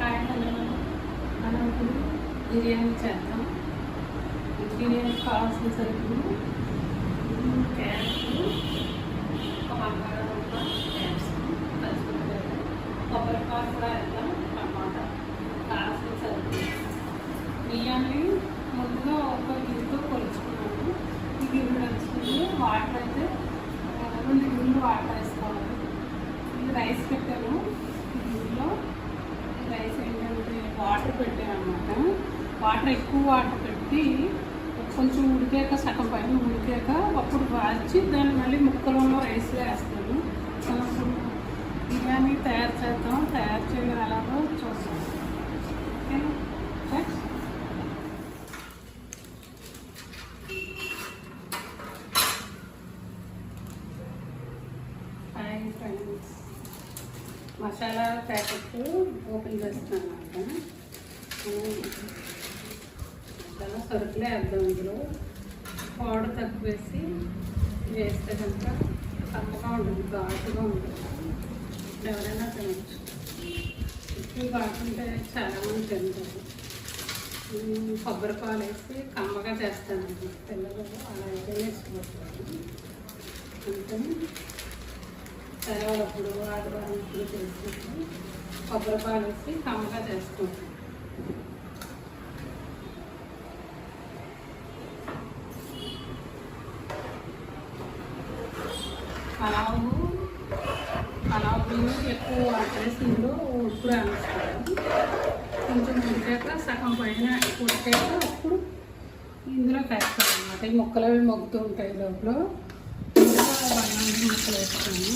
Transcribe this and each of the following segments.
Hi మనం ఇప్పుడు బిర్యానీ చేద్దాం. బిర్యానీ కావాల్సిన సరుకులు క్యారెట్ ఒక బంగాళదుంప క్యాప్సికం పచ్చిమిరపకాయలు కొబ్బరికాయ కూడా వేద్దాం టమాటా కావాల్సిన సరుకులు బియ్యాన్ని ముందుగా ఒక గిన్నెతో కొలుచుకున్నాను. ఈ గిన్నె వచ్చి వాటర్ అయితే రెండు గిన్నెలు వాటర్ వేసుకోవాలి. ఇది రైస్ పెట్టాను. గిన్నెలో రైస్ ఏంటంటే వాటర్ పెట్టాను అనమాట వాటర్ ఎక్కువ వాటర్ పెట్టి కొంచెం ఉడికాక సగం పైన ఉడికాక అప్పుడు వాల్చి దాన్ని మళ్ళీ ముక్కలలో రైస్లో వేస్తాను బిర్యానీ తయారు చేద్దాం తయారు చేయడం ఎలాగో చూస్తాం మసాలా ప్యాకెట్ ఓపెన్ చేస్తున్నాను అనమాట చాలా సరుకులే వేద్దాం ఇందులో. పౌడర్ తక్కువ వేసి వేస్తే కనుక చక్కగా ఉంటుంది ఘాటుగా ఉంటుంది. ఎవరైనా తినచ్చు. ఎక్కువ ఘాటుంటే చాలామంది తింటారు. కొబ్బరి పాలు వేసి కమ్మగా చేస్తాను. పిల్లలు అలా ఏదైనా ఇష్టపడతారు అందుకని సెలవులప్పుడు ఆదివారం ఇప్పుడు చేసుకుంటాం. కొబ్బరి పాలు వేసి కమ్మగా చేసుకుంటాం. పలావు పలావు ఎక్కువ వాటర్ వేసి ఉప్పుడు వేస్తారు కొంచెం ఉడికాక సగం పైన ఉడికాక అప్పుడు ఇందులో వేస్తాను అనమాట ఈ మొక్కలు అవి మొగ్గుతూ ఉంటాయి లోపల ఇందులో బంగాళదుంప ముక్కలు వేస్తాను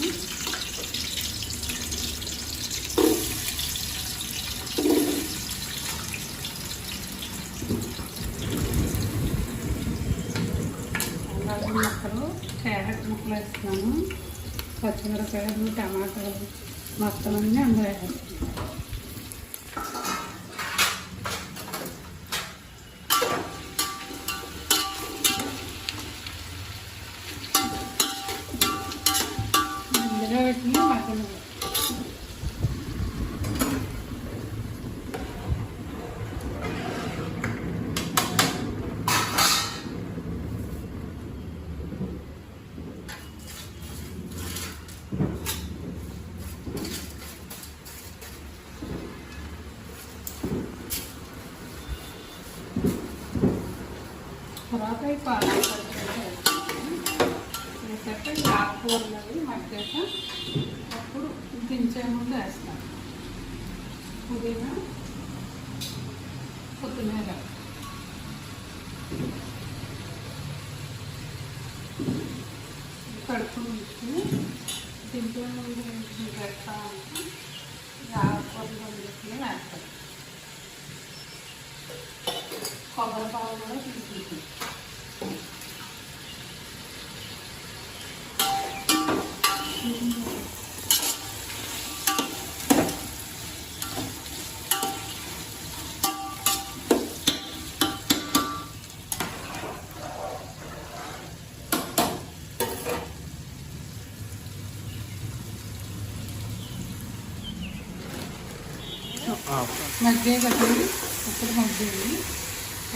బంగాళదుంప ముక్కలు క్యారెట్ ముక్కలు పచ్చిమిరపకాయలు టమాటాలు మొత్తం అన్నీ అందులో వేస్తాను ఇందులో పెట్టిన మటన్ తర్వాత పాలు వేసాక ఈ ఆకుకూరలు అవి మగ్గాక అప్పుడు దించే ముందు వేస్తాం పుదీనా కొత్తిమీర కడుపు ఉంచుకుని దించే ముందు వేసి పెడతా ఉంటే ఈ ఆకుకూరలు వండుకుని వేస్తాను కొబ్బరి పాలు కూడా తీసుకుంటాం మగ్గే కట్టండి ఇప్పుడు మగ్గేది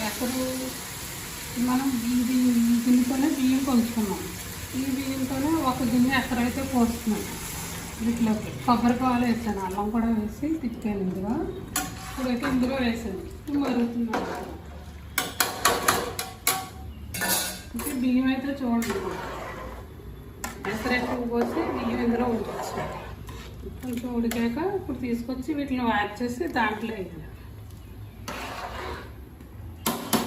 ఎక్కడు మనం ఈ బియ్యం ఈ గిన్నెతోనే బియ్యం కొంచుకున్నాం ఈ బియ్యంతోనే ఒక గిన్నె ఎక్కడైతే పోస్తున్నాం వీటిలోకి కొబ్బరి పాలు వేసాను అల్లం కూడా వేసి తిప్పాను ఇందులో. ఇప్పుడైతే ఇందులో వేసాను. మరుగుతున్నాను బియ్యం అయితే చూడండి. ఎక్కడైతే పోసి బియ్యం ఇందులో ఉండొచ్చు కొంచెం ఉడికాక ఇప్పుడు తీసుకొచ్చి వీటిని యాడ్ చేసి దాంట్లో వేయాలి.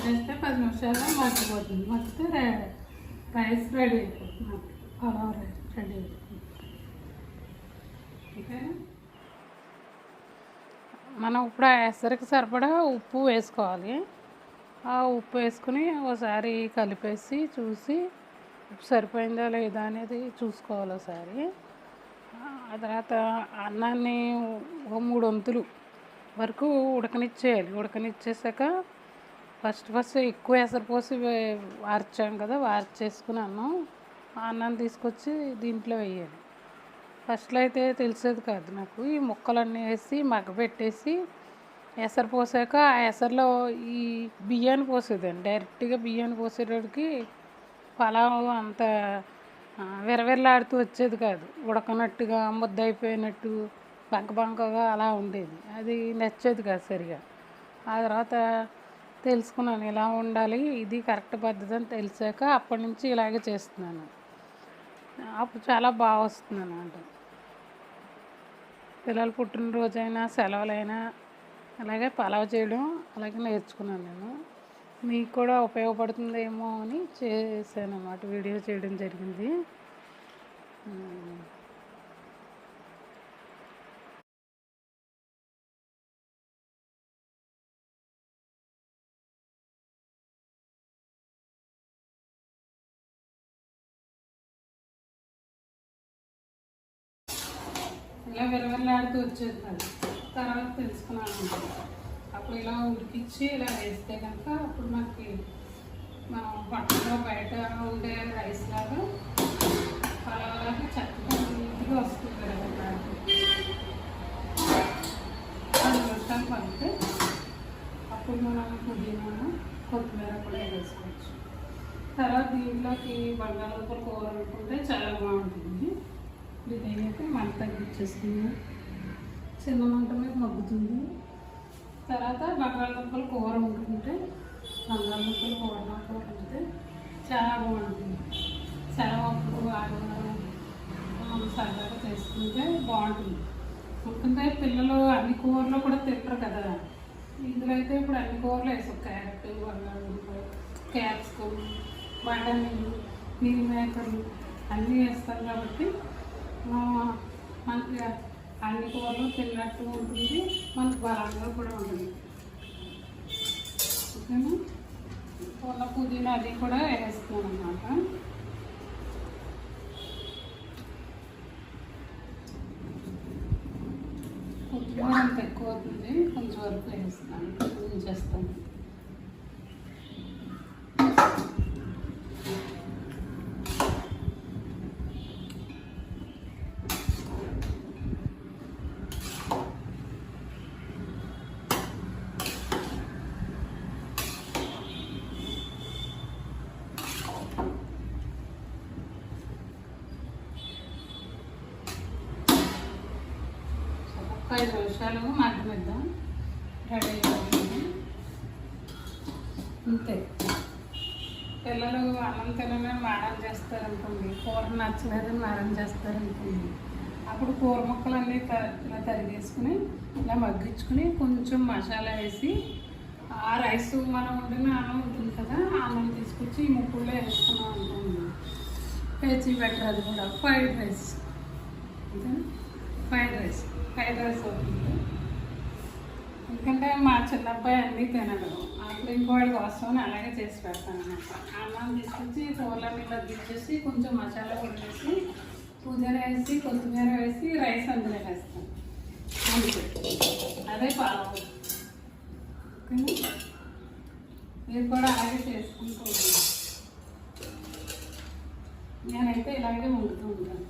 వేస్తే పది నిమిషాల్లో మగ్గిపోతుంది మగ్గితే రే- రైస్ రెడీ అయిపోతుంది. పలావ్ రైస్ రెడీ అయిపోతుంది. ఓకే? మనం ఇప్పుడు ఆ ఎసరికి సరిపడా ఉప్పు వేసుకోవాలి. ఆ ఉప్పు వేసుకుని ఒకసారి కలిపేసి చూసి ఉప్పు సరిపోయిందా లేదా అనేది చూసుకోవాలి ఒకసారి. ఆ తర్వాత అన్నాన్ని ఒక మూడు వంతులు వరకు ఉడకనిచ్చేయాలి. ఉడకనిచ్చేసాక ఫస్ట్ ఫస్ట్ ఎక్కువ ఎసరు పోసి వార్చాం కదా వార్చేసుకుని అన్నం ఆ అన్నం తీసుకొచ్చి దీంట్లో వేయాలి. ఫస్ట్లో అయితే తెలిసేది కాదు నాకు. ఈ ముక్కలన్నీ వేసి మగ్గబెట్టేసి ఎసరు పోసాక ఆ ఎసరులో ఈ బియ్యాన్ని పోసేదండి డైరెక్ట్గా బియ్యాన్ని పోసేటోడికి పలావ్ అంత విరవిరలాడుతూ వచ్చేది కాదు. ఉడకనట్టుగా ముద్దయిపోయినట్టు బంక బంకగా అలా ఉండేది. అది నచ్చేది కాదు సరిగా. ఆ తర్వాత తెలుసుకున్నాను ఇలా ఉండాలి ఇది కరెక్ట్ పద్ధతి అని తెలిసాక అప్పటి నుంచి ఇలాగే చేస్తున్నాను. అప్పుడు చాలా బాగా వస్తుంది అన్నమాట. పిల్లల పుట్టినరోజైనా సెలవులైనా అలాగే పలావ్ చేయడం అలాగే నేర్చుకున్నాను నేను. మీకు కూడా ఉపయోగపడుతుందేమో అని చేశాను అన్నమాట వీడియో చేయడం జరిగింది. ఇలా విరవిరలాడుతూ వచ్చేది తర్వాత తెలుసుకున్నాను. ఇలా ఉడికించి ఇలా వేస్తే కనుక అప్పుడు మనకి మనం హోటల్లో బయట ఉండే రైస్ లాగా పలాలాగా చక్కగా నీట్గా వస్తుంది విరవిరలాడుతూ అది ఉడకాలి పంపితే అప్పుడు మనం పుదీనా కొత్తిమీర కూడా వేసుకోవచ్చు. తర్వాత దీంట్లోకి బంగాళదుంపల కూర అనుకుంటే చాలా బాగుంటుంది. ఇది అయ్యాక మంట తగ్గించేస్తుంది చిన్న మంట మీద మగ్గుతుంది. తర్వాత బంగాళదుంపలు కూర వండుకుంటే బంగాళదుంపలు కూర కూర వండితే చాలా బాగుంటుంది. సెలవు అప్పుడు ఆదివారం మనం సరదాగా చేసుకుంటే బాగుంటుంది. ఎందుకంటే పిల్లలు అన్ని కూరలు కూడా తింటారు కదా. ఇందులో అయితే ఇప్పుడు అన్ని కూరలు వేసాం. క్యారెట్ బంగాళదుంప క్యాప్సికమ్ బఠానీలు మీల్ మేకర్లు అన్నీ వేస్తాం కాబట్టి మనకి అన్ని కూరలు తిన్నట్టు ఉంటుంది. మనకు బలంగా కూడా ఉంటుంది. ఓకేనా? పూల పుదీనా అది కూడా వేస్తాం అన్నమాట కొద్దిగా అంత ఎక్కువ అవుతుంది. కొంచెం వరకు వేస్తాను ఉంచేస్తాను ఒక ఐదు నిమిషాలు మగ్గనిద్దాం రెడీ అయిపోయింది. అంతే. పిల్లలు అన్నం తినని మారం చేస్తారనుకోండి కూర నచ్చలేదని మారం చేస్తారనుకోండి అప్పుడు కూర ముక్కలన్నీ త- ఇలా తరిగేసుకుని ఇలా మగ్గించుకుని కొంచెం మసాలా వేసి ఆ రైస్ మనం వండిన అన్నం ఉంటుంది కదా అన్నం తీసుకొచ్చి ఈ ముక్కుల్లో వేసుకున్నాం అనుకోండి పేచి బెటర్ అది కూడా ఫ్రైడ్ రైస్. ఓకేనా ఫ్రైడ్ రైస్ ఫ్రైడ్ రైస్ అవుతుంది. ఎందుకంటే మా చిన్న అబ్బాయి అన్నీ తినడు. అప్పుడు ఇంకోటి కోసం అలాగే చేసి పెడతాను అనమాట అన్నం తీసుకొచ్చి కూరలన్నీ తగ్గించేసి కొంచెం మసాలా కూడా వేసి పుదీనా వేసి కొత్తిమీర వేసి రైస్ అందులో వేస్తాను. అంతే అదే పాలవు మీరు కూడా అలాగే చేసుకుంటూ ఉంటాను నేనైతే ఇలాగే వండుతూ ఉంటాను.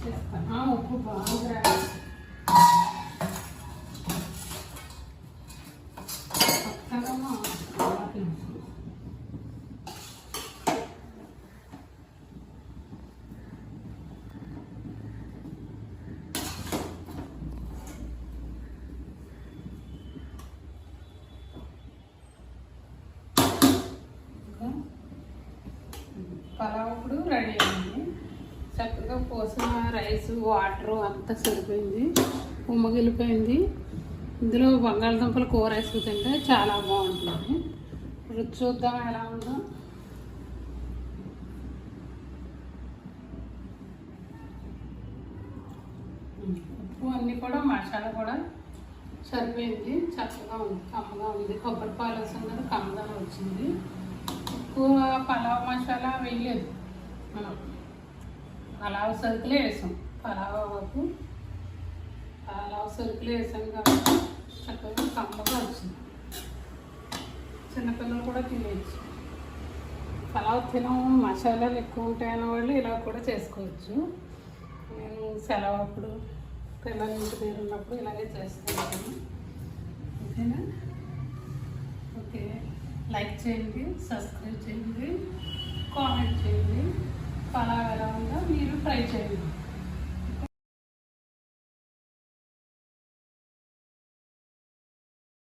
ఉప్పు బాగా పక్కనమో ఆవాలు. పలావ్ ఇప్పుడు రెడీ పోసిన రైస్ వాటర్ అంతా సరిపోయింది. ఉమ్మగిలిపోయింది. ఇందులో బంగాళదుంపల కూర వేసుకు తింటే చాలా బాగుంటుంది. రుచి చూద్దాం ఎలా ఉందో. ఉప్పు అన్నీ కూడా మసాలా కూడా సరిపోయింది. చక్కగా ఉంది కమ్మగా ఉంది. కొబ్బరి పాలు వేసాం కమ్మగా వచ్చింది. ఎక్కువ పలావ్ మసాలా వేయలేదు మనం. పలావ్ సరుకులే వేసాం. పలావ్కు పలావ్ సరుకులే వేసాం కాబట్టి చక్కగా కమ్మగా వచ్చింది. చిన్నపిల్లలు కూడా తినేయచ్చు. పలావ్ తినం మసాలాలు ఎక్కువ ఉంటాయన్న వాళ్ళు ఇలా కూడా చేసుకోవచ్చు. నేను సెలవు అప్పుడు పిల్లలు ఇంటి దగ్గర ఉన్నప్పుడు ఇలాగే చేస్తాను. ఓకేనా? ఓకే. లైక్ చేయండి సబ్స్క్రైబ్ చేయండి కామెంట్ చేయండి. పలావ్ ఎలా ఉందో మీరు ట్రై చేయండి.